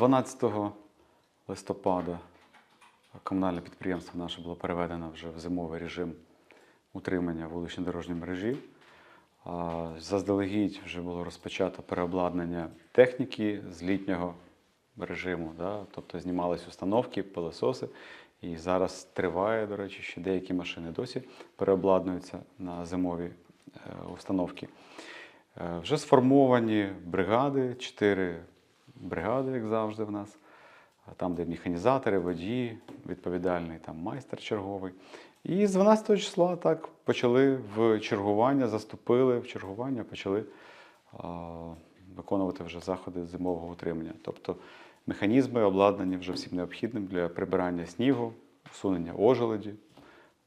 12 листопада комунальне підприємство наше було переведено вже в зимовий режим утримання вуличної дорожньої мережі. Заздалегідь вже було розпочато переобладнання техніки з літнього режиму, да? тобто знімались установки, пилососи. І зараз триває, до речі, ще деякі машини досі переобладнуються на зимові е, установки. Е, Вже сформовані бригади, чотири бригади, як завжди, в нас. Там, де механізатори, водії, відповідальний там майстер черговий. І з 12 числа так почали в чергування, заступили в чергування, почали а, виконувати вже заходи зимового утримання. Тобто механізми обладнані вже всім необхідним для прибирання снігу, усунення ожеледі.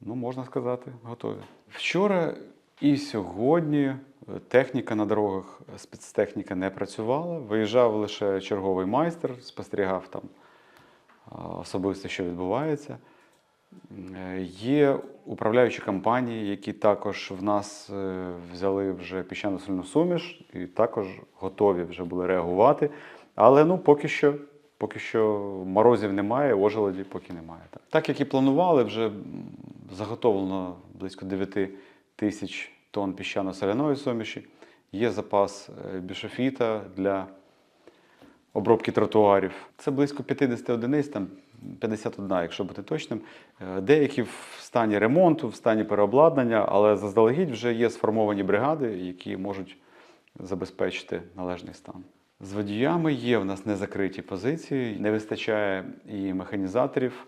Ну, можна сказати, готові. Вчора і сьогодні техніка на дорогах, спецтехніка не працювала. Виїжджав лише черговий майстер, спостерігав там особисто, що відбувається. Є управляючі компанії, які також в нас е, взяли вже піщано-сольну суміш і також готові вже були реагувати. Але ну, поки що, поки що морозів немає, ожеледі поки немає. Так як і планували, вже заготовлено близько 9 тисяч тонн піщано-соляної суміші. Є запас е, бішофіта для обробки тротуарів. Це близько 50 одиниць, там 51, якщо бути точним. Е, Деякі в стані ремонту, в стані переобладнання, але заздалегідь вже є сформовані бригади, які можуть забезпечити належний стан. З водіями є в нас незакриті позиції, не вистачає і механізаторів.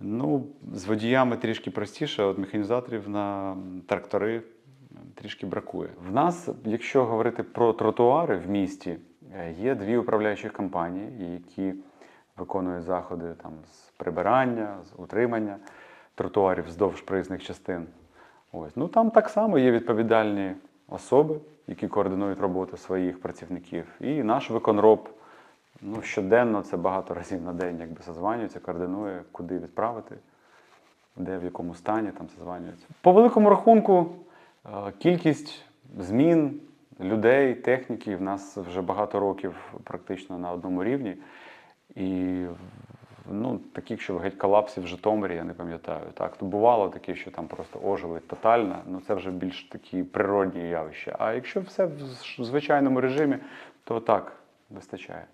Ну, з водіями трішки простіше, от механізаторів на трактори трішки бракує. В нас, якщо говорити про тротуари в місті, е, є дві управляючі компанії, які виконують заходи там, з прибирання, з утримання тротуарів вздовж проїзних частин. Ось. Ну, там так само є відповідальні особи, які координують роботу своїх працівників. І наш виконроб ну, щоденно, це багато разів на день, якби созванюється, координує, куди відправити, де в якому стані там созванюється. По великому рахунку, кількість змін людей, техніки в нас вже багато років практично на одному рівні. І ну, таких, що геть колапсів в Житомирі, я не пам'ятаю. Так, то бувало таке, що там просто ожеледь тотальна, ну це вже більш такі природні явища. А якщо все в звичайному режимі, то так, вистачає.